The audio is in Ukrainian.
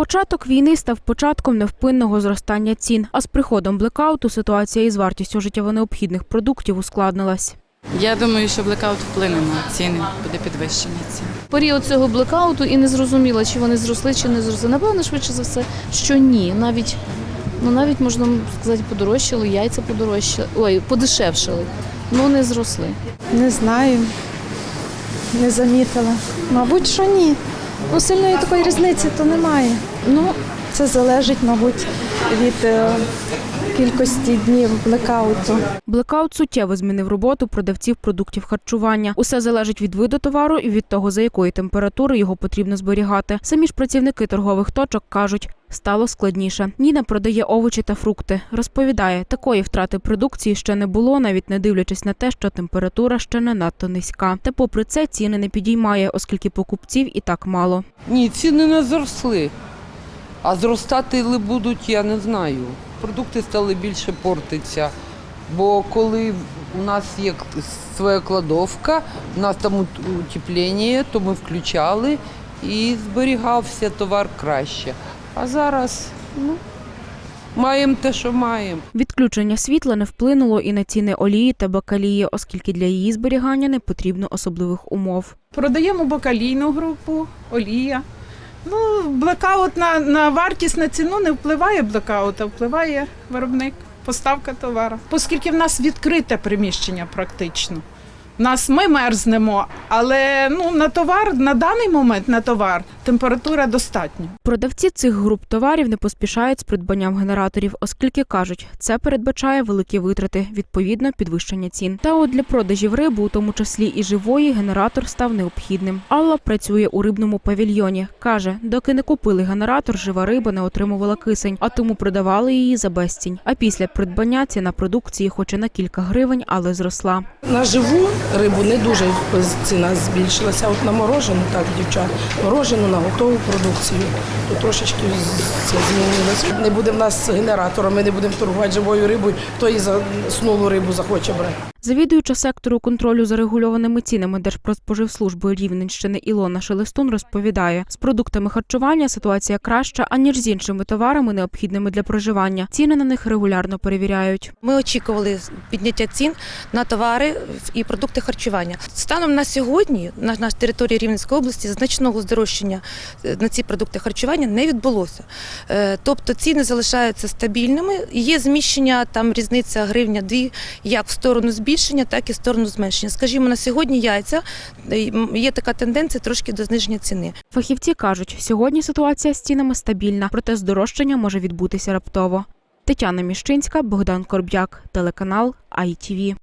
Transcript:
Початок війни став початком невпинного зростання цін. А з приходом блекауту ситуація із вартістю життєво необхідних продуктів ускладнилась. Я думаю, що блекаут вплине на ціни, буде підвищення цін. період цього блекауту і не зрозуміла, чи вони зросли, чи не зросли. Напевно, швидше за все, що ні. Навіть ну навіть можна сказати, подорожчали, яйця подорожчали, ой, подешевшали, ну не зросли. Не знаю, не замітила. Мабуть, що ні. Ну, сильної такої різниці то немає. Ну, це залежить, мабуть, від е, кількості днів блекауту. Блекаут суттєво змінив роботу продавців продуктів харчування. Усе залежить від виду товару і від того, за якої температури його потрібно зберігати. Самі ж працівники торгових точок кажуть, стало складніше. Ніна продає овочі та фрукти. Розповідає, такої втрати продукції ще не було, навіть не дивлячись на те, що температура ще не надто низька. Та попри це ціни не підіймає, оскільки покупців і так мало. Ні, ціни не зросли. А зростати ли будуть, я не знаю. Продукти стали більше портитися. Бо коли у нас є своя кладовка, у нас там ут- утеплення, то ми включали і зберігався товар краще. А зараз ну, маємо те, що маємо. Відключення світла не вплинуло і на ціни олії та бакалії, оскільки для її зберігання не потрібно особливих умов. Продаємо бакалійну групу, олія. Ну, блекаут на, на вартість на ціну не впливає блекаут, а впливає виробник, поставка товару. Оскільки в нас відкрите приміщення практично. Нас ми мерзнемо, але ну, на товар, на даний момент на товар температура достатня. Продавці цих груп товарів не поспішають з придбанням генераторів, оскільки кажуть, це передбачає великі витрати, відповідно підвищення цін. Та от для продажів риби, у тому числі і живої, генератор став необхідним. Алла працює у рибному павільйоні. каже, доки не купили генератор, жива риба не отримувала кисень, а тому продавали її за безцінь. А після придбання ціна продукції, хоч і на кілька гривень, але зросла. На живу рибу не дуже ціна збільшилася. От на морожену, так, дівчат, морожену на готову продукцію, то трошечки з- це змінилося. Не буде в нас генератора, ми не будемо торгувати живою рибою, хто і за снулу рибу захоче брати. Завідуюча сектору контролю за регульованими цінами Держпродспоживслужби Рівненщини Ілона Шелестун розповідає, з продуктами харчування ситуація краща, аніж з іншими товарами, необхідними для проживання. Ціни на них регулярно перевіряють. Ми очікували підняття цін на товари і продукти харчування. Станом на сьогодні на нашій території Рівненської області значного здорожчання е, на ці продукти харчування не відбулося. Е, Тобто ціни залишаються стабільними. Є зміщення там різниця гривня дві як в сторону збільшення, так і в сторону зменшення. Скажімо, на сьогодні яйця е, є така тенденція трошки до зниження ціни. Фахівці кажуть, сьогодні ситуація з цінами стабільна, проте здорожчання може відбутися раптово. Тетяна Міщинська, Богдан Корб'як, телеканал ITV.